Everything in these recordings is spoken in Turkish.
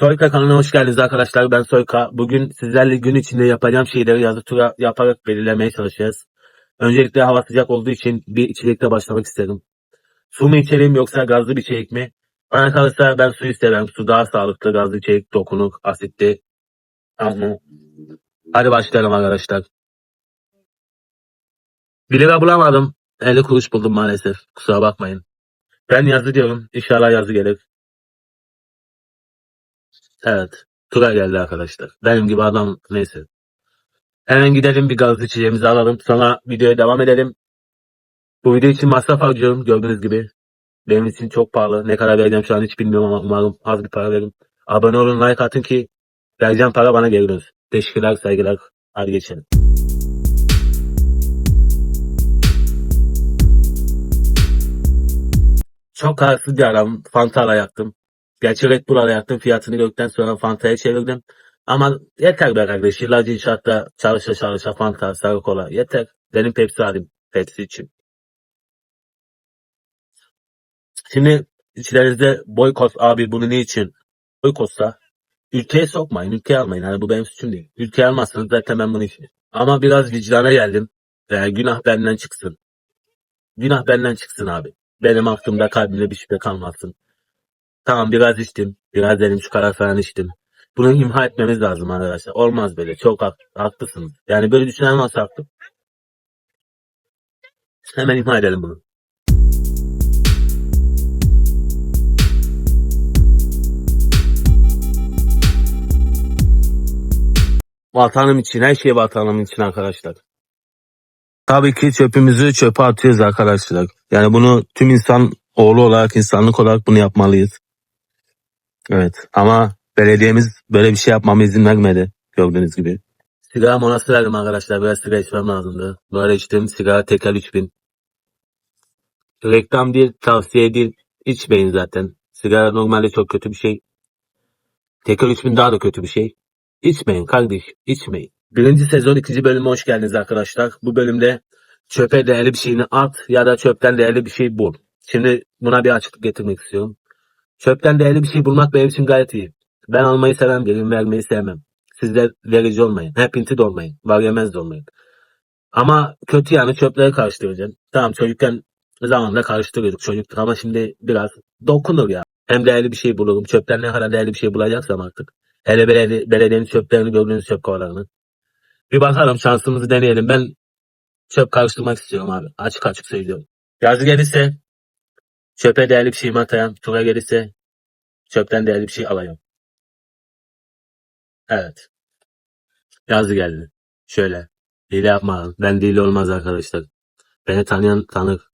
Soyka kanalına hoş geldiniz arkadaşlar. Ben Soyka. Bugün sizlerle gün içinde yapacağım şeyleri yazı tura yaparak belirlemeye çalışacağız. Öncelikle hava sıcak olduğu için bir içerikle başlamak istedim. Su mu içelim yoksa gazlı bir içerik mi? Bana kalırsa ben suyu severim. Su daha sağlıklı, gazlı içerik dokunuk, asitli. Ama hadi başlayalım arkadaşlar. 1 lira bulamadım. 50 kuruş buldum maalesef. Kusura bakmayın. Ben yazı diyorum. İnşallah yazı gelir. Evet. Tura geldi arkadaşlar. Benim gibi adam neyse. Hemen gidelim bir gazlı içeceğimizi alalım. Sonra videoya devam edelim. Bu video için masraf harcıyorum gördüğünüz gibi. Benim için çok pahalı. Ne kadar vereceğim şu an hiç bilmiyorum ama umarım az bir para veririm. Abone olun, like atın ki vereceğim para bana geri dönsün. Teşekkürler, saygılar. Hadi geçelim. Çok kararsız bir adam. Fanta alacaktım. Gerçi Red Bull alacaktım. Fiyatını gördükten sonra Fanta'ya çevirdim. Ama yeter be kardeş. Yıllarca inşaatta çalışa çalışa Fanta, sarı kola. Yeter. Benim Pepsi alayım. Pepsi için. Şimdi içlerinizde boykot abi bunu ne için? Boykotsa ülkeye sokmayın, ülkeye almayın. Hani bu benim suçum değil. Ülkeye almazsanız zaten ben bunu için. Ama biraz vicdana geldim. Ve günah benden çıksın. Günah benden çıksın abi. Benim aklımda kalbimde bir şüphe kalmasın. Tamam biraz içtim. Biraz dedim şu kadar falan içtim. Bunu imha etmemiz lazım arkadaşlar. Olmaz böyle. Çok hak- haklısınız. Yani böyle düşünen varsa haklı. Hemen imha edelim bunu. Vatanım için, her şey vatanım için arkadaşlar. Tabii ki çöpümüzü çöpe atıyoruz arkadaşlar. Yani bunu tüm insan oğlu olarak, insanlık olarak bunu yapmalıyız. Evet ama belediyemiz böyle bir şey yapmama izin vermedi gördüğünüz gibi. Sigara molası verdim arkadaşlar. Biraz sigara içmem lazımdı. Böyle içtim. Sigara tekel 3000. Reklam değil, tavsiye değil. İçmeyin zaten. Sigara normalde çok kötü bir şey. Tekel 3000 daha da kötü bir şey. İçmeyin kardeş, içmeyin. Birinci sezon ikinci bölüme hoş geldiniz arkadaşlar. Bu bölümde çöpe değerli bir şeyini at ya da çöpten değerli bir şey bul. Şimdi buna bir açıklık getirmek istiyorum. Çöpten değerli bir şey bulmak benim için gayet iyi. Ben almayı seven biriyim, vermeyi sevmem. Siz de verici olmayın. Hep inti de olmayın. Var yemez de olmayın. Ama kötü yani çöpleri karıştıracaksın. Tamam çocukken zamanla karıştırıyorduk çocuktuk ama şimdi biraz dokunur ya. Hem değerli bir şey bulurum. Çöpten ne kadar değerli bir şey bulacaksam artık. Hele beledi belediyenin çöplerini gördüğünüz çöp kovalarını. Bir bakalım şansımızı deneyelim. Ben çöp karıştırmak istiyorum abi. Açık açık söylüyorum. Yazı gelirse çöpe değerli bir şey atayım. Tura gelirse çöpten değerli bir şey alayım. Evet. Yazı geldi. Şöyle. Hile yapma. Ben deli olmaz arkadaşlar. Beni tanıyan tanır.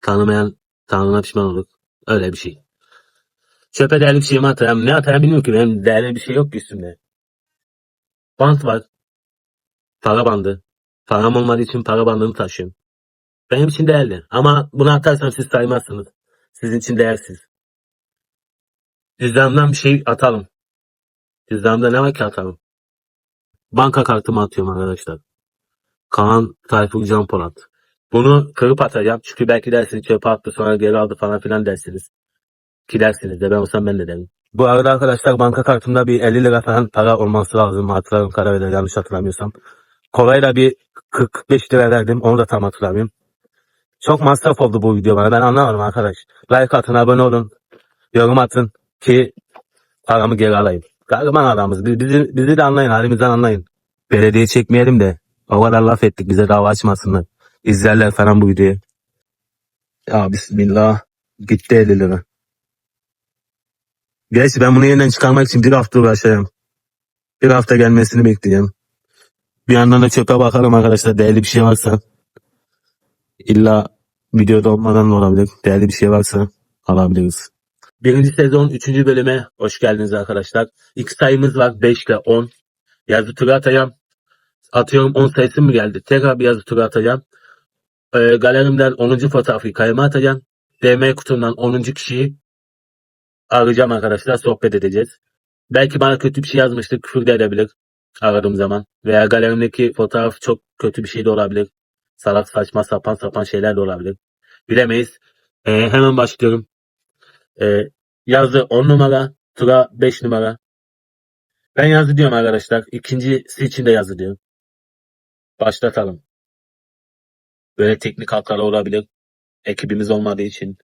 Tanımayan tanrına pişman olur. Öyle bir şey. Çöpe değerli bir şey mi atayım? Ne atayım bilmiyorum ki. Benim değerli bir şey yok ki üstümde. Bant var. Para bandı. Param olmadığı için para bandını taşıyorum. Benim için değerli. Ama bunu atarsam siz saymazsınız. Sizin için değersiz. Cüzdanımdan bir şey atalım. Cüzdanımda ne var ki atalım? Banka kartımı atıyorum arkadaşlar. Kaan Tayfur Can Polat. Bunu kırıp atacağım. Çünkü belki dersiniz çöpe attı sonra geri aldı falan filan dersiniz. Ki dersiniz de ben olsam ben de derim. Bu arada arkadaşlar banka kartımda bir 50 lira falan para olması lazım. Hatırlarım verir yanlış hatırlamıyorsam. Kolayla bir 45 lira verdim. Onu da tam hatırlamıyorum. Çok masraf oldu bu video bana. Ben anlamadım arkadaş. Like atın, abone olun. Yorum atın ki paramı geri alayım. Gariban adamız. Biz- Bizi, bizi de anlayın. Halimizden anlayın. Belediye çekmeyelim de. O kadar laf ettik. Bize dava açmasınlar. İzlerler falan bu videoyu. Ya bismillah. Gitti 50 lira. Gerçi ben bunu yeniden çıkarmak için bir hafta uğraşacağım. Bir hafta gelmesini bekleyeceğim. Bir yandan da çöpe bakarım arkadaşlar. Değerli bir şey varsa. İlla videoda olmadan da olabilir. Değerli bir şey varsa alabiliriz. Birinci sezon 3. bölüme hoş geldiniz arkadaşlar. İlk sayımız var 5 ile 10. Yazı tura atacağım. Atıyorum 10 sayısı mı geldi? Tekrar bir yazı tura atacağım. Ee, galerimden 10. fotoğrafı kayma atacağım. DM kutumdan 10. kişiyi arayacağım arkadaşlar. Sohbet edeceğiz. Belki bana kötü bir şey yazmıştır. Küfür de edebilir. Aradığım zaman. Veya galerimdeki fotoğraf çok kötü bir şey de olabilir. Salak saçma sapan sapan şeyler de olabilir. Bilemeyiz. Ee, hemen başlıyorum. Ee, yazı 10 numara. Tura 5 numara. Ben yazı diyorum arkadaşlar. İkincisi için de yazı diyorum. Başlatalım. Böyle teknik hatalar olabilir. Ekibimiz olmadığı için.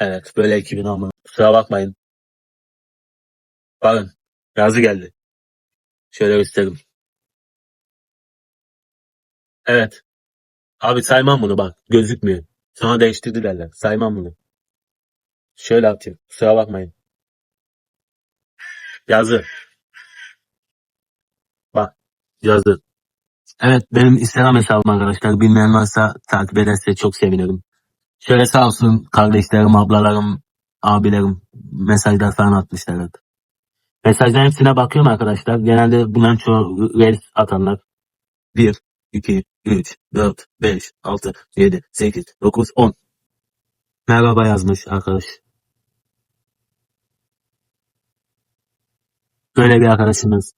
Evet böyle ekibin olmadı. Kusura bakmayın. Bakın yazı geldi. Şöyle göstereyim. Evet. Abi saymam bunu bak. Gözükmüyor. Sonra değiştirdi derler. Saymam bunu. Şöyle atayım. Kusura bakmayın. Yazı. Bak. Yazı. Evet benim Instagram hesabım arkadaşlar. Bilmeyen varsa takip ederse çok sevinirim. Şöyle sağ olsun kardeşlerim, ablalarım, abilerim mesajlar falan atmışlar. Mesajların hepsine bakıyorum arkadaşlar. Genelde bunların çoğu reels atanlar. 1, 2, 3, 4, 5, 6, 7, 8, 9, 10. Merhaba yazmış arkadaş. Böyle bir arkadaşımız.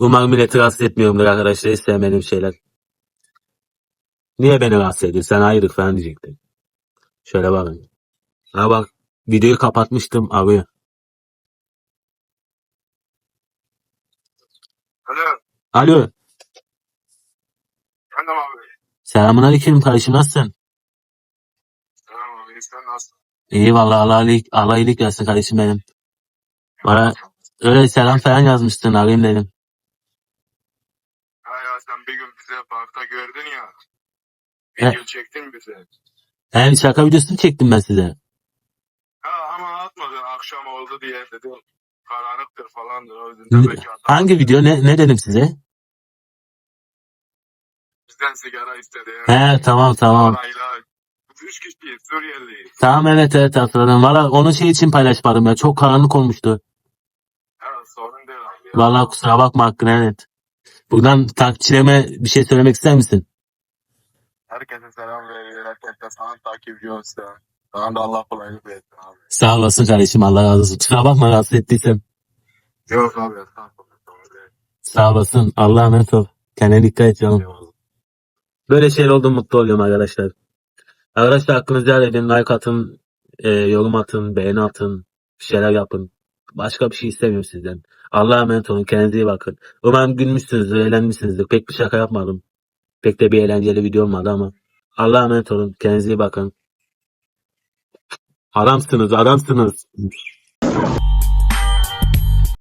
Umarım milleti rahatsız etmiyorumdur arkadaşlar. Hiç sevmediğim şeyler. Niye beni rahatsız ediyor? Sen hayırdır falan diyecektin. Şöyle bakın. Ha bak. Videoyu kapatmıştım arıyor. Alo. Alo. Efendim abi. Selamun aleyküm kardeşim nasılsın? Tamam abi. Sen nasılsın? İyi vallahi Allah iyilik, Allah iyilik versin kardeşim benim. Bana öyle selam falan yazmıştın arayayım dedim. Ha ya sen bir gün bize parkta gördün ya. He. Video çektin bize. Hem şaka videosunu çektim ben size. Ha ama atmadın akşam oldu diye dedim. Karanlıktır falandır. O yüzden Ne- Hangi video ne, ne dedim size? Bizden sigara istedi. He tamam tamam. Parayla. Üç kişiyiz. Suriyeliyiz. Tamam evet evet hatırladım. Valla onu şey için paylaşmadım ya. Çok karanlık olmuştu. Ha sorun değil abi. Ya. Valla kusura bakma hakkını evet. Buradan takipçilerime bir şey söylemek ister misin? Herkese selam veriyor. Herkese sana takipçi olsun. Sana da Allah kolaylık versin abi. Sağ olasın kardeşim Allah razı olsun. Kusura bakma rahatsız ettiysem. Yok abi. Estağfurullah. Sağ olasın. Allah'a emanet ol. Kendine dikkat et canım. Böyle şeyler oldu mutlu oluyorum arkadaşlar. Arkadaşlar hakkınızı helal edin. Like atın, e, yorum atın, beğeni atın, bir şeyler yapın. Başka bir şey istemiyorum sizden. Allah'a emanet olun. Kendinize iyi bakın. Umarım gülmüşsünüzdür, eğlenmişsinizdir. Pek bir şaka yapmadım. Pek de bir eğlenceli video olmadı ama. Allah'a emanet olun. Kendinize iyi bakın. Adamsınız, adamsınız.